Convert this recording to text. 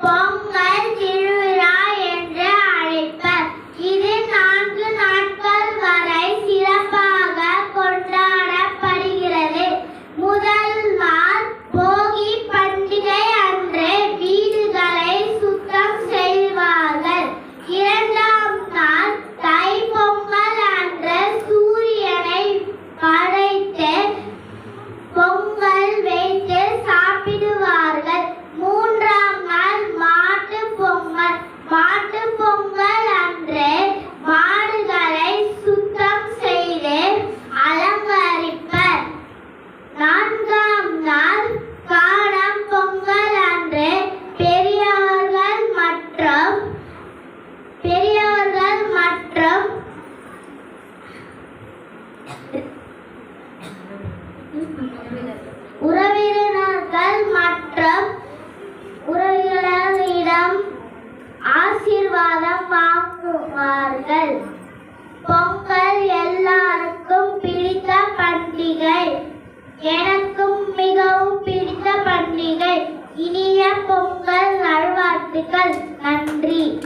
黄梅几日 உறவினர்கள் மற்றும் உறவினர்களிடம் ஆசீர்வாதம் வாங்குவார்கள். பொங்கல் எல்லாருக்கும் பிடித்த பண்டிகை. எனக்கும் மிகவும் பிடித்த பண்டிகை. இனிய பொங்கல் நல்வாழ்த்துக்கள். நன்றி.